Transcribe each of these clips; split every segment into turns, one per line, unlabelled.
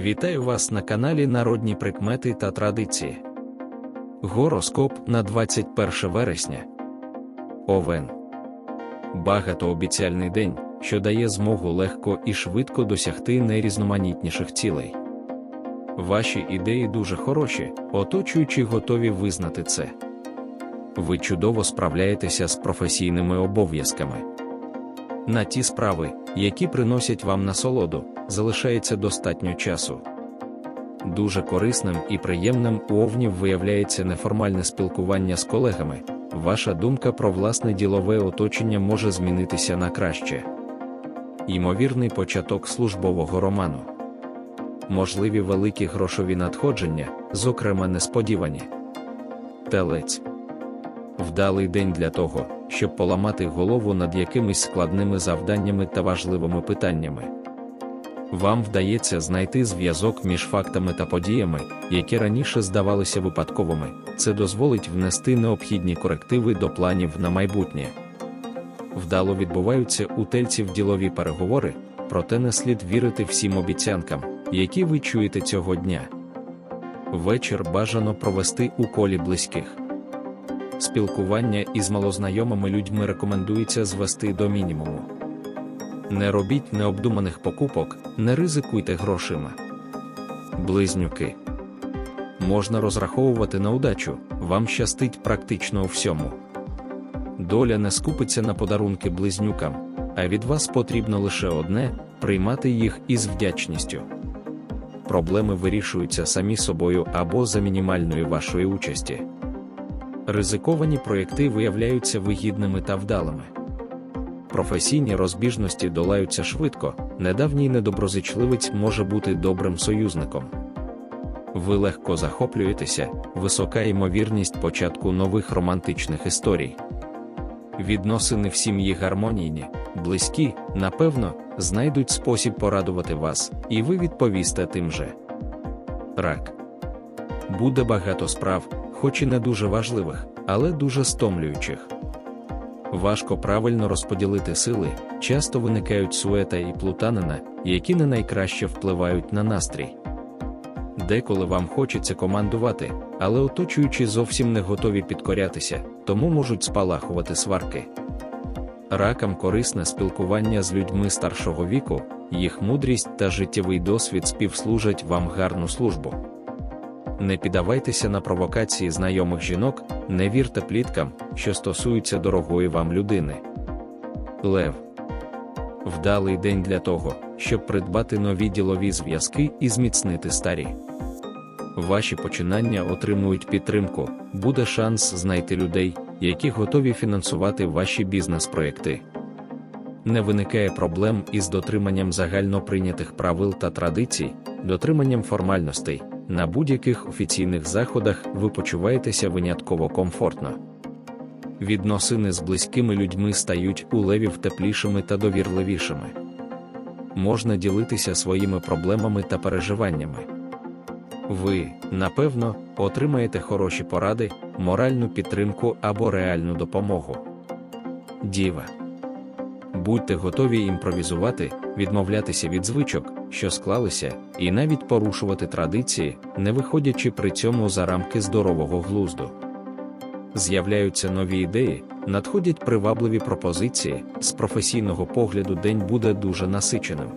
Вітаю вас на каналі Народні прикмети та традиції. Гороскоп на 21 вересня. Овен. Багатообіцяльний день, що дає змогу легко і швидко досягти найрізноманітніших цілей. Ваші ідеї дуже хороші, оточуючі готові визнати це. Ви чудово справляєтеся з професійними обов'язками. На ті справи, які приносять вам насолоду, залишається достатньо часу. Дуже корисним і приємним у овнів виявляється неформальне спілкування з колегами. Ваша думка про власне ділове оточення може змінитися на краще. Ймовірний початок службового роману. Можливі великі грошові надходження, зокрема несподівані. Телець. Вдалий день для того, щоб поламати голову над якимись складними завданнями та важливими питаннями. Вам вдається знайти зв'язок між фактами та подіями, які раніше здавалися випадковими. Це дозволить внести необхідні корективи до планів на майбутнє. Вдало відбуваються у тельців ділові переговори, проте не слід вірити всім обіцянкам, які ви чуєте цього дня. Вечір бажано провести у колі близьких. Спілкування із малознайомими людьми рекомендується звести до мінімуму. Не робіть необдуманих покупок, не ризикуйте грошима. Близнюки. Можна розраховувати на удачу, вам щастить практично у всьому. Доля не скупиться на подарунки близнюкам, а від вас потрібно лише одне приймати їх із вдячністю. Проблеми вирішуються самі собою або за мінімальної вашої участі. Ризиковані проєкти виявляються вигідними та вдалими професійні розбіжності долаються швидко, недавній недоброзичливець може бути добрим союзником. Ви легко захоплюєтеся, висока ймовірність початку нових романтичних історій. Відносини в сім'ї гармонійні, близькі, напевно, знайдуть спосіб порадувати вас, і ви відповісте тим же. Рак. Буде багато справ, хоч і не дуже важливих, але дуже стомлюючих. Важко правильно розподілити сили, часто виникають суета і плутанина, які не найкраще впливають на настрій. Деколи вам хочеться командувати, але оточуючі зовсім не готові підкорятися, тому можуть спалахувати сварки. Ракам корисне спілкування з людьми старшого віку, їх мудрість та життєвий досвід співслужать вам гарну службу. Не піддавайтеся на провокації знайомих жінок, не вірте пліткам, що стосуються дорогої вам людини. Лев. Вдалий день для того, щоб придбати нові ділові зв'язки і зміцнити старі. Ваші починання отримують підтримку, буде шанс знайти людей, які готові фінансувати ваші бізнес-проекти. Не виникає проблем із дотриманням загально прийнятих правил та традицій, дотриманням формальностей на будь-яких офіційних заходах ви почуваєтеся винятково комфортно. Відносини з близькими людьми стають у левів теплішими та довірливішими. Можна ділитися своїми проблемами та переживаннями. Ви, напевно, отримаєте хороші поради, моральну підтримку або реальну допомогу. Діва. Будьте готові імпровізувати, відмовлятися від звичок, що склалися, і навіть порушувати традиції, не виходячи при цьому за рамки здорового глузду. З'являються нові ідеї, надходять привабливі пропозиції, з професійного погляду день буде дуже насиченим.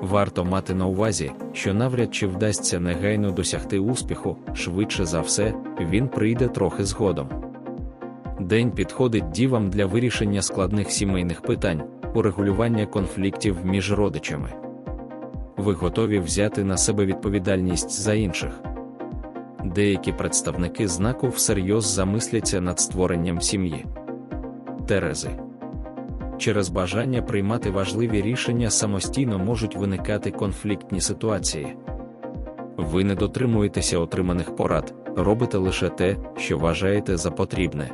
Варто мати на увазі, що навряд чи вдасться негайно досягти успіху, швидше за все, він прийде трохи згодом. День підходить дівам для вирішення складних сімейних питань, урегулювання конфліктів між родичами ви готові взяти на себе відповідальність за інших. Деякі представники знаку всерйоз замисляться над створенням сім'ї. Терези через бажання приймати важливі рішення самостійно можуть виникати конфліктні ситуації. Ви не дотримуєтеся отриманих порад, робите лише те, що вважаєте за потрібне.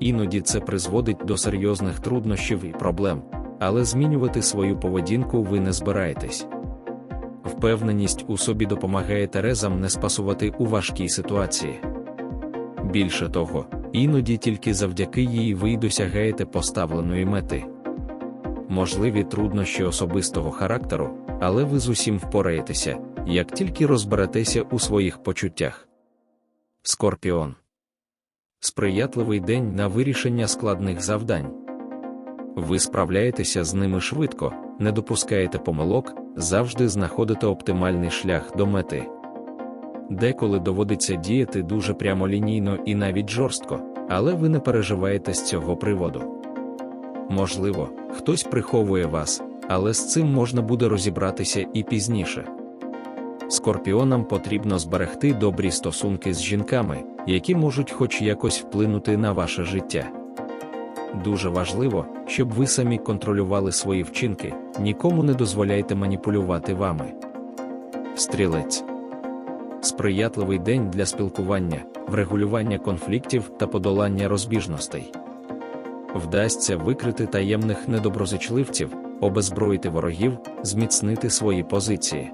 Іноді це призводить до серйозних труднощів і проблем, але змінювати свою поведінку ви не збираєтесь. Впевненість у собі допомагає Терезам не спасувати у важкій ситуації. Більше того, іноді тільки завдяки їй ви й досягаєте поставленої мети. можливі труднощі особистого характеру, але ви з усім впораєтеся, як тільки розберетеся у своїх почуттях. Скорпіон. Сприятливий день на вирішення складних завдань. Ви справляєтеся з ними швидко, не допускаєте помилок, завжди знаходите оптимальний шлях до мети. Деколи доводиться діяти дуже прямолінійно і навіть жорстко, але ви не переживаєте з цього приводу. Можливо, хтось приховує вас, але з цим можна буде розібратися і пізніше. Скорпіонам потрібно зберегти добрі стосунки з жінками, які можуть хоч якось вплинути на ваше життя. Дуже важливо, щоб ви самі контролювали свої вчинки, нікому не дозволяйте маніпулювати вами. Стрілець сприятливий день для спілкування, врегулювання конфліктів та подолання розбіжностей. Вдасться викрити таємних недоброзичливців, обезброїти ворогів, зміцнити свої позиції.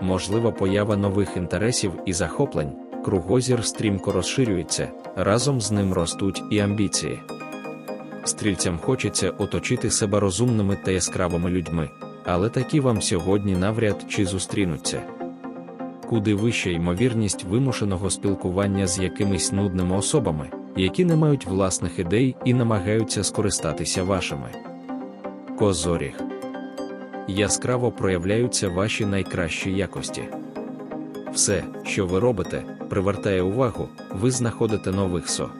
Можлива поява нових інтересів і захоплень, кругозір стрімко розширюється, разом з ним ростуть і амбіції. Стрільцям хочеться оточити себе розумними та яскравими людьми, але такі вам сьогодні навряд чи зустрінуться. Куди вища ймовірність вимушеного спілкування з якимись нудними особами, які не мають власних ідей і намагаються скористатися вашими. Козоріг. Яскраво проявляються ваші найкращі якості. Все, що ви робите, привертає увагу, ви знаходите нових со.